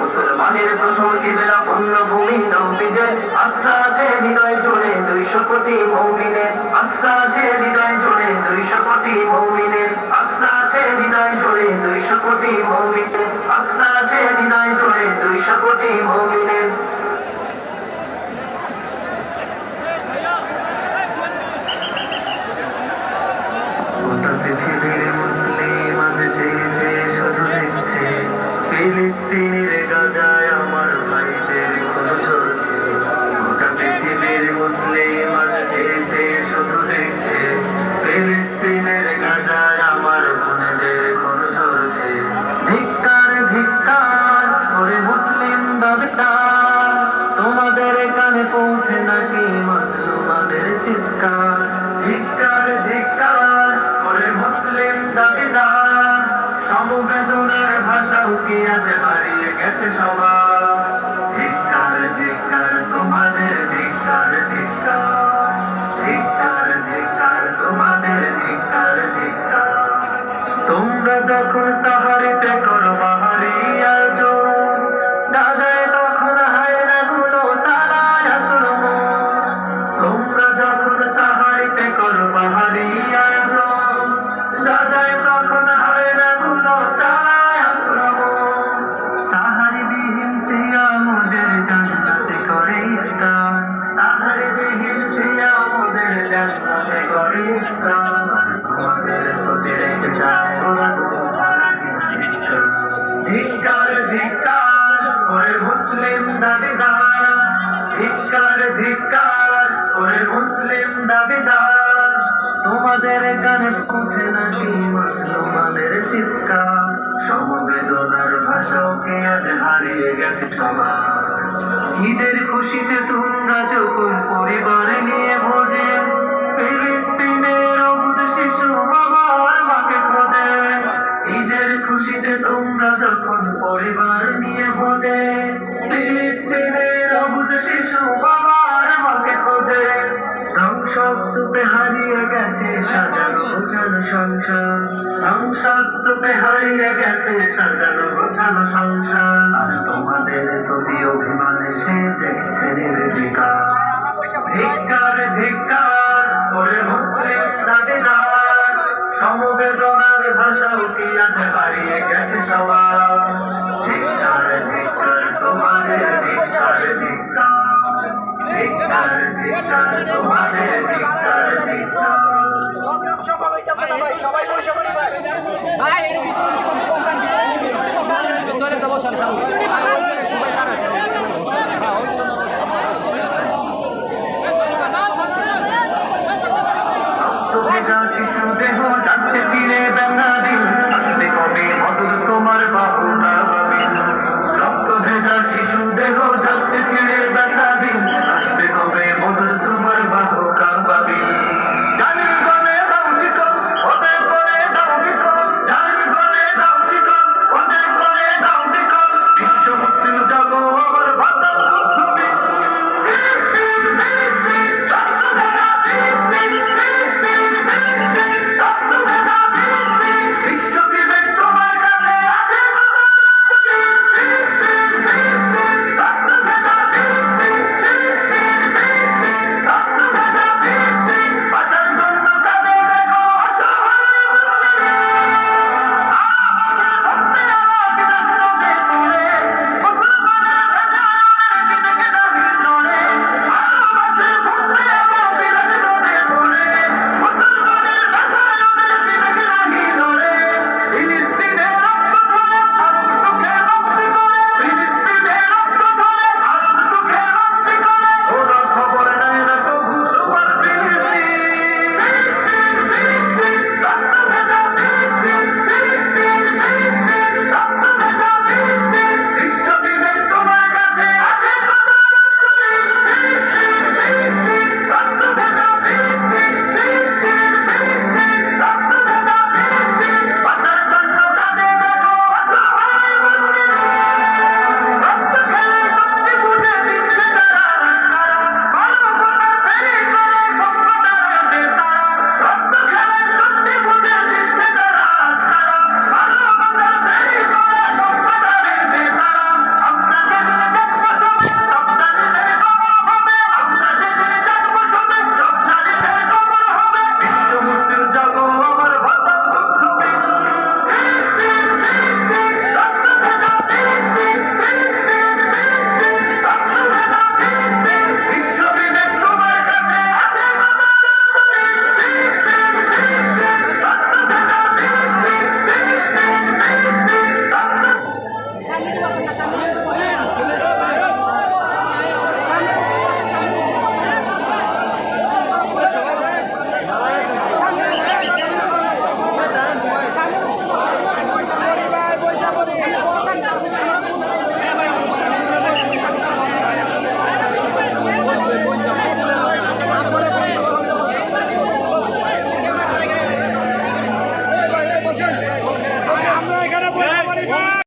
মুসলমানের প্রথম কিবলা পুণ্যভূমি নবীদের। আস্থা আছে হৃদয় জুড়ে দুইশো কোটি মৌমিনের। আস্থা আছে হৃদয় জুড়ে দুইশো কোটি মৌমিনের। আস্থা আছে হৃদয় জুড়ে দুইশো কোটি মৌমিনের। আস্থা আছে হৃদয় জুড়ে দুইশো কোটি মৌমিনের। পৃথিবীর মুসলিম সমবেদনার ভাষা উকিয়াতে হারিয়ে গেছে সবার। তোমাদের গানে পৌঁছে নাকি মুসলমানের চিৎকার? সমবেদনার ভাষাও আজ হারিয়ে গেছে সবার? ঈদের খুশিতে তোমরা যখন পরিবার নিয়ে ভোজে শিশু বাবার মাকে খোঁজে। ঈদের খুশিতে তোমরা যখন পরিবার নিয়ে ভোজে সংসার ধ্বংসস্তূপে হারিয়ে গেছে সাজানো গোছানো সংসার। আর তোমাদের প্রতি অভিমানে সে দেখছে নির্বিকার। ধিক্কার ধিক্কার ওরে মুসলিম দাবিদার। সমবেদনার কি আজ হারিয়ে গেছে সবার। ধিক্কার ধিক্কার তোমাদের ধিক্কার ধিক্কার ধিক্কার ধিক্কার তোমাদের ধিক্কার ধিক্কার ভেজা